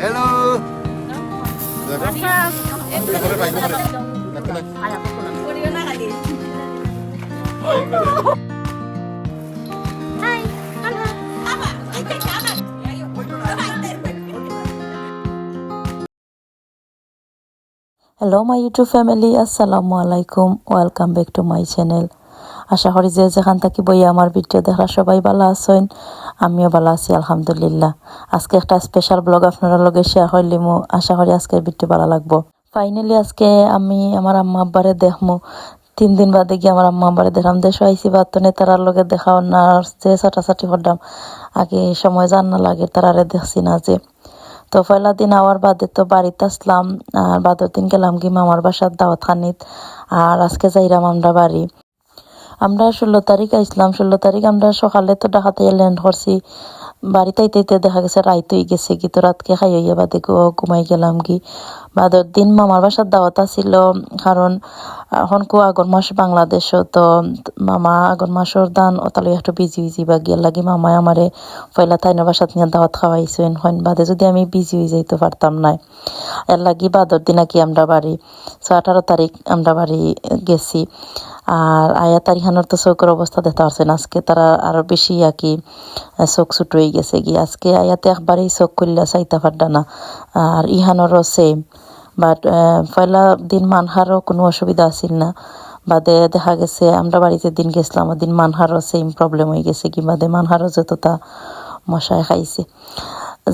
Hello. Nakore pa, nakore. Nakore. Hello my YouTube family আসসালামু আলাইকুম welcome back to my channel আশা করি যে যেখান থেকে বই আমার ভিডিও দেখা সবাই ভালো আছেন। আমিও ভালো আছি, আলহামদুলিল্লাহ। আজকে একটা স্পেশাল ব্লগ আপনারা লগে শেয়ার হইলিমু আশা করি আজকের ভিডিও ভালো লাগবো। ফাইনালি আজকে আমি আমার আম্মা আব্বারে দেখমু। তিন দিন বাদে গিয়ে আমার আম্মা আব্বারে দেখলাম। দেশ আইসি বাতনে তারার লগে দেখাও না যে ছাটাছাটি করলাম, আগে সময় জান না লাগে তারারে দেখছি না যে। তো পয়লা দিন আওয়ার বাদে তো বাড়িতে আসলাম, আর বাদর দিন গেলাম কি মামার বাসার দাওয়াত খানিত আর আজকে যাইরাম আমরা বাড়ি। আমরা ষোলো তারিখ আইসলাম ষোলো তারিখ আমরা সকালে তো ডাকাতে ল্যান্ড করছি বাড়িতে আইতে দেখা গেছে রাইত হয়ে গেছে কি তো রাতকে খাই হইয়া বাদে ঘুমাই গেলাম কি বাদর দিন মামার বাসার দাওয়াত আছিল, কারণ এখন কো আগর মাস বাংলাদেশও তো মামা আগর মাসের দান ওতালে একটু বিজি বিজি বা গিয়ে লাগি মামায় আমারে পয়লা তাইনের বাসাত নিয়ে দাওয়াত খাওয়াইছেন। হন বাদে যদি আমি বিজি হয়ে যাইতে পারতাম না এর লাগি বাদর দিন কি আমরা বাড়ি সো আঠারো তারিখ আমরা বাড়ি গেছি। আর আয়া তারিখানোর তো চৌকের অবস্থা দেখতে পারছেন, আজকে তারা আরও বেশি আর কি চোখ ছুট হয়ে গেছে কি আজকে আয়াতে একবারেই চোখ করলে চাইতে পারডা না। আর ইহানোরও সেম বাট পয়লা দিন মানহারও কোনো অসুবিধা আছিল না। বাদে দেখা গেছে, আমরা বাড়িতে দিন গেছিলাম দিন মানহারও সেম প্রবলেম হয়ে গেছে কি বাদে মানহারও যতটা মশায় খাইছে।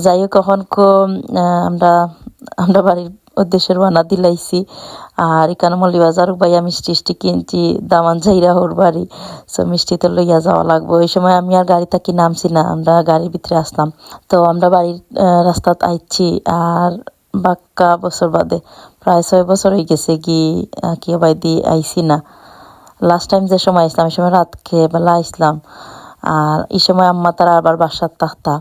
যাই হোক, এখন কো আমরা আমরা বাড়ির উদ্দেশ্যে রানা দিলাইছি। আর এখানে মল্লি বাজার বাইয়া মিষ্টি টিষ্টি কিনছি, দামান যাইরা ওর বাড়ি। সো মিষ্টিতে লইয়া যাওয়া লাগবো। ওই সময় আমি আর গাড়ি থাকি নামছি না, আমরা গাড়ির ভিতরে আসলাম তো আমরা বাড়ির রাস্তাত আইছি আর বাক্কা বছর বাদে, প্রায় ছয় বছর হয়ে গেছে কি কি বাইদি আইছি না। লাস্ট টাইম যে সময় আসলাম, এই সময় রাত খেয়ে বেলা আসলাম। আর এই সময় আম্মা তারা আবার বাসার থাকতা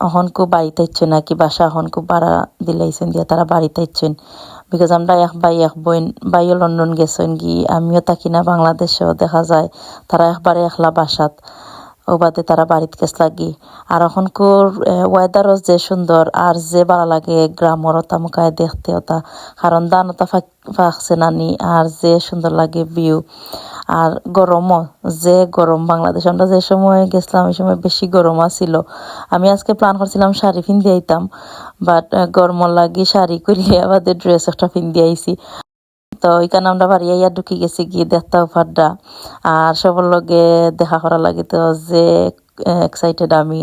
এখন কো বাড়িতে ইচ্ছে নাকি বাসা এখন কো বাড়া দিলাইছেন দিয়া তারা বাড়িতে ইচ্ছেন বিকজ আমরা এক বাই এক বোন বাইও লন্ডন গেছেন গিয়ে, আমিও থাকি না, বাংলাদেশেও দেখা যায় তারা একবারে একলা বাসাত। ও বাদে তারা বাড়িতে গেছ লাগি। আর এখন কোর ওয়েদারও যে সুন্দর, আর যে ভালো লাগে গ্রামর ওতা মুখায় দেখতে ওতা কারণ দান ওতা ফাঁকছে নানি, আর যে সুন্দর লাগে ভিউ। আর গরমও, যে গরম বাংলাদেশ। আমরা যে সময় গেছিলাম, ওই সময় বেশি গরম আছিল আমি আজকে প্ল্যান করছিলাম শাড়ি পিন্ধি আইতাম বাট গরম লাগি শাড়ি করিয়ে আবাদে ড্রেস একটা পিন্ধি আইছি। তো ওইখানে আমরা বাড়ি আইয়া ঢুকি গেছি গিয়ে দেখতাম ফাড্ডা। আর সবার লগে দেখা করা লাগে তো যে এক্সাইটেড আমি।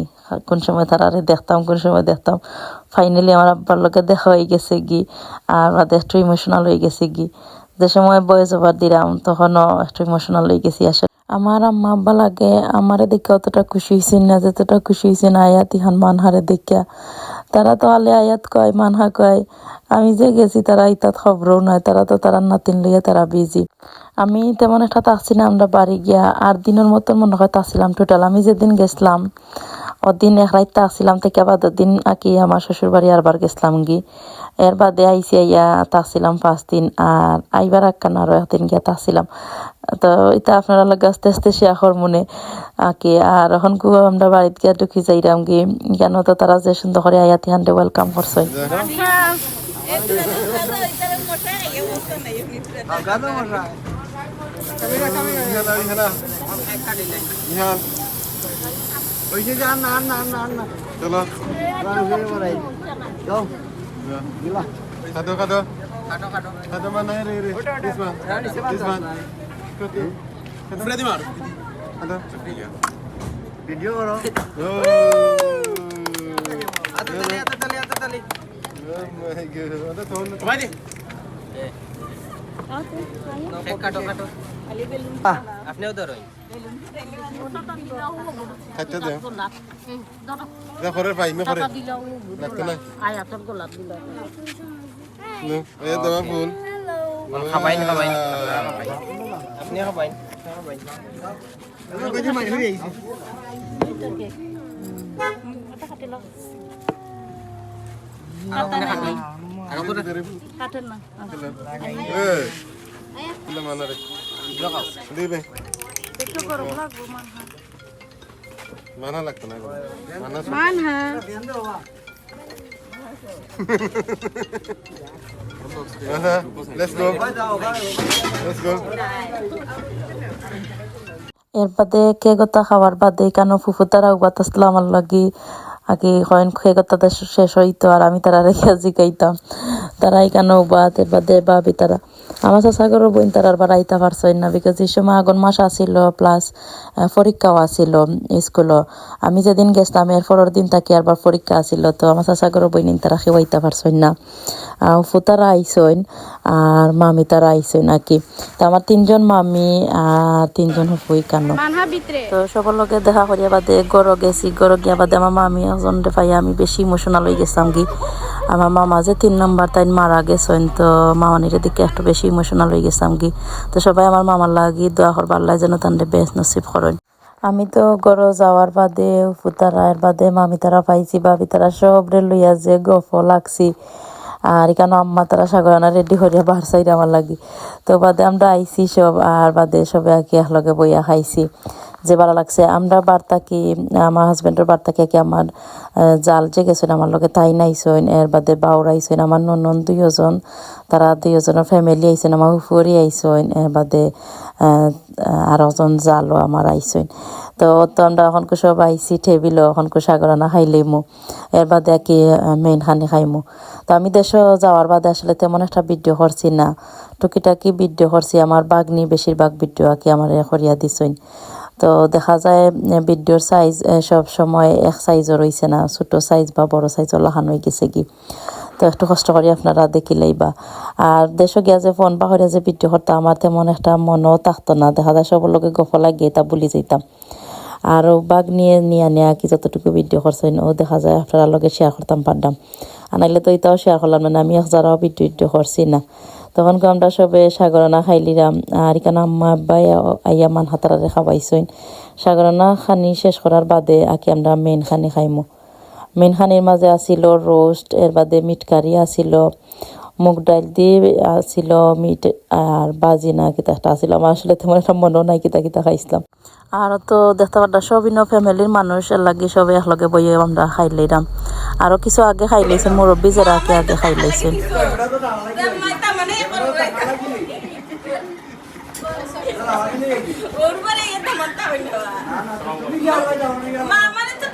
কোন সময় তারা দেখতাম, কোন সময় দেখতাম। ফাইনালি আমার আব্বার লগে দেখা হয়ে গেছে গি আর বাদে একটু ইমোশনাল হয়ে গেছে গি যে সময় বয়স ওভার দিলাম, তখনও একটু ইমোশনাল হয়ে গেছি। আসলে আমার আম্মা আব্বা লাগে আমারে দেখে অতটা খুশি হয়েছেন না, যতটা খুশি হয়েছেন আয়াত ইহান মানহারে দেখা। তারা তো আলে আয়াত কয়, মানহা কয়, আমি যে গেছি তারা ইতাত খবরও নয়, তারা তো তারা নাতিন লইয়া তারা বিজি আমি তেমন একটা না আমরা বাড়ি গিয়া আর দিনের মতন মনে হয় তাছিলাম টোটাল আমি যেদিন গেছিলাম অদিন এক রাইতে তাকছিলাম থেকে আবার দিন আঁকি আমার শ্বশুর বাড়ি আরবার গেছিলাম গি। এর বাদে আইসি আইয়া তাকছিলাম পাঁচ দিন আর আইবার একখান আরও একদিন গিয়া তাকছিলাম তো এটা আপনারা লাগে আস্তে আস্তে শেয়ার মনে আঁকে আর এখন কু আমরা বাড়িতে গিয়া ঢুকি যাইরাম গি কেন তো তারা যে সুন্দর করে আয়াতি হান্ডে ওয়েলকাম করছে. ওই যে যান না না না না চলো যাও Iya. Gila. Kado kado. Kado kado. Kado mana ya Riri? This one. This one. Kado. Freddy Mar. Kado. Video orang. Ada tali ada tali ada tali. Oh my god. Ada tahun. Kembali. আপনিও ধরুন খাইতে দে। যা করে পাই মে করে লাগতে না। আয়াতর গোলাপ দিল নো এ দেওয়া ফুল। খাবাইন খাবাইন। আপনি খাবাইন। কাটেন না এ ইলা মানা রে। দিবে। একটু গরম লাগবো মানা লাগতো না মানা মান হ্যাঁ আচ্ছা লেটস গো লেটস গো এর বাদে কে গতা খাওয়ার বাদে কেন ফুফু তারা উবাত আসলো আমার লাগি? আগে হয়ন খে গতাটা শেষ হইতো, আর আমি তারা রেখে জিগাইতাম। তারা এখানে উবাত এর বাদে ভাবি তারা। আমার চাচাগরও বোন তারা আর বাড়াইতে পারছই না বিকজ এই সময় আগুন মাস আসিল প্লাস পরীক্ষাও আসিল স্কুলও আমি যেদিন গেছিলাম, এর পরের দিন তাকে আবার পরীক্ষা আসিল তো আমার চাচাগরও বইন তারা খেওয়াইতে পারছই না। ফুফু তারা আইসইন আর মামি তারা আইসইন আর কি তো আমার তিনজন মামি আর তিনজন ফুফুই কানো? মানহা ভিতরে। তো সবার লগে দেখা করিয়া বাদে গড় গেছি গড় গিয়া বাদে আমার মামি একজন পাই আমি বেশি ইমোশনাল হয়ে গেছিলাম কি? আমার মামা যে তিন নম্বর তাই মারা গেছেন তো মামানির দিকে একটু বেশি ইমোশনাল হয়ে গেছিলাম কি? তো সবাই আমার মামার লাগি দোয়া করবার লাই যেন তান্ডে বেশ নসিব করেন। আমি তো গড় যাওয়ার বাদে ফুতারায়ের বাদে মামি তারা পাইছি বাবি তারা সব রে লইয়া যে গফ লাগছি। আর এখানে আম্মা তারা সাগরানা রেডি করিয়া বাহার সাইড আমার লাগি। তো বাদে আমরা আইছি সব আর বাদে সবে আর কি একলগে বইয়া খাইছি। যে ভালো লাগছে আমরা বার্তা কি আমার হাজবেন্ডের বার্তা কি আমার জাল যে গেছেন আমার লগে তাই নাইছেন এর বাদে বাউর আইছেন আমার ননন দুইজন তারা দুইজনের ফ্যামিলি আইছেন আমার উফরি আইছেন এর বাদে আহ, আরও জালও আমার আইছেন। তো তো আমরা এখনকো সব আইছি, টেবিলও এখনকো সাগরানা খাইলেইমু এর বাদে কি মেইন খানি খাইমু। তো আমি দেশ যাওয়ার বাদে আসলে তেমন একটা ভিডিও করছি না। টুকিটাকি ভিডিও করছি, আমার বাগনি বেশিরভাগ ভিডিও আর কি আমার করিয়া দিছইন তো দেখা যায় ভিডিওর সাইজ সব সময় এক সাইজও রয়েছে না, ছোট সাইজ বা বড় সাইজও লাহান হয়ে গেছে কি। তো একটু কষ্ট করে আপনারা দেখিলেই বা আর দেশে গিয়া যে ফোন বা যে ভিডিও করতাম, আমার তেমন একটা মনও থাকতো না। দেখা যায় সবার লোকে গফ লাগিয়ে তা বলি যাইতাম। আর বাঘ নিয়ে নিয়ে, নেয়া, কি যতটুকু ভিডিও করছেন ও দেখা যায় আপনারা লগে শেয়ার করতাম পারতাম আনাইলে তো এটাও শেয়ার করলাম না আমি এক যারাও ভিডিও ভিডিও করছি না। তখন কো আমরা সবে সাগরানা খাইলিরাম আর এখানে আম্মা, আব্বাই, আইয়া মান হাতারারে খাবাইছইন সাগরানা খানি শেষ করার বাদে আকি আমরা মেন খানি খাইমু। মেন খানির মাঝে আছিল রোস্ট এর বাদে মিট কারি আছিল। মুগ ডাইল দিয়ে আছিল মিট আর বাজি না কিতা একটা আছিল আমার আসলে তেমন একটা মনেও নাই কিতা কিতা খাইছিলাম। আর তো দেখতে সবই ফ্যামিলির মানুষ এর লাগি সবে একলগে বইয়ে আমরা খাই লইলাম। আরও কিছু আগে খাই লইছেন মুরব্বী যারা আগে আগে খাই মা মানে তো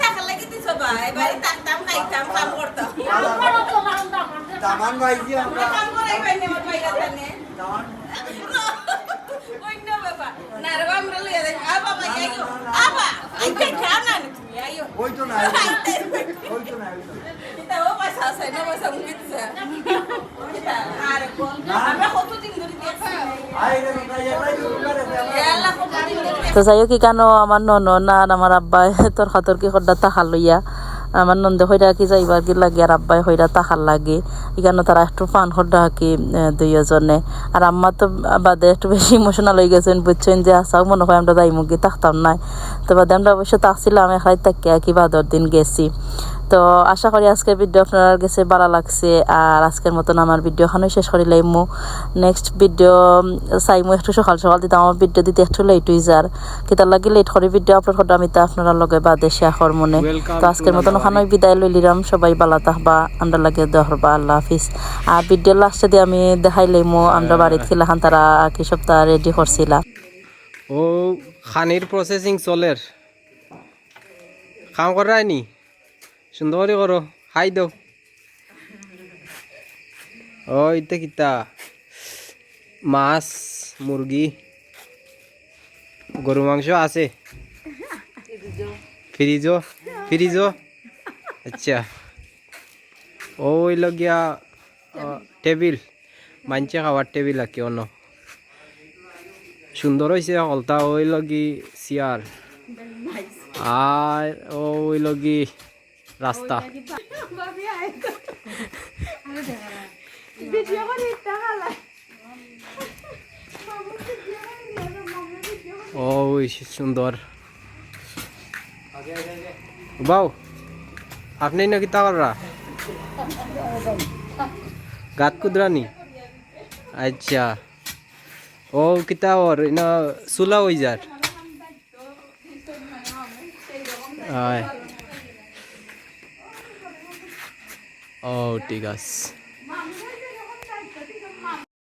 ভাই বাড়ি থাকতাম খাইতাম কাম করতাম। দামান ভাইজি আমরা। কাম করাই পাই না আমার বাইরে জানে। অন্য ব্যাপার না রে আমরা লইয়া দেখ আ বাবা আইও। আবা আইতে খাও না তুমি আইও। ওই তো নাই ওই তো নাই এটা ও পয়সা আছে না পয়সা মুকিছে এটা আমরা কতদিন ধরে দেখছি? আই রে ভাই তো করে এলা কতদিন ধরে তো যাই হোক কেন আমার নন আর আমার আব্বাই তর্কা তর্কি করডা তাহার লইয়া? আমার নন্দে হইরা কি যাইবার কি লাগে, আর আব্বাই হইরা তাহার লাগে। এখানে তারা একটু পান হড্ডা কি দুইজনে। আর আম্মা তো বাদে একটু বেশি ইমোশনাল হয়ে গেছেন, বুঝছেন যে আসাও মনে হয় আমরা দাই মুগি থাকতাম নাই। তো বাদে আমরা অবশ্য তাকছিলাম এখানে তাকিয়া কি বাদর দিন গেছি। তো আশা করি আজকের ভিডিও আপনার কাছে ভালো লাগছে আর আজকের মতন আমার ভিডিও খানো শেষ করি লাইমু। নেক্সট ভিডিও চাইমু একটু সকাল সকাল দিতে আমার ভিডিও দিতে একটু লেট হয়ে যার। কিতার লাগি লেট করে ভিডিও আপলোড করতে আমি তা আপনারা লগে বাদে শেয়ার মনে তো আজকের মতন ওখানে বিদায় লই লিলাম সবাই বালা তাহবা আমরা লাগে দহরবা আল্লাহ হাফিজ। আর ভিডিও লাস্টে দিয়ে আমি দেখাই লাইমু আমরা বাড়িতে খিলাখান তারা কি সপ্তাহ রেডি করছিলাম ও খানির প্রসেসিং চলের। কাম করাই নি সুন্দর করে। হাই দাও ও ইতে কিতা? মাছ, মুরগি, গরু, মাংস আছে। ফ্রিজও ফ্রিজও? আচ্ছা। ও লগিয়া টেবিল। মানছে খাওয়ার টেবিল আর কি অন্য। সুন্দর হয়েছে হলতা ওই লগি, চেয়ার। আর ওই লগি রাস্তা। ওই সুন্দর। বাউ আপনি নাকি তাওয়াররা গাত কুদরানি। আচ্ছা। ও কিতা ওর ইনা সুলা হই যার। আয়। ও ঠিক আছে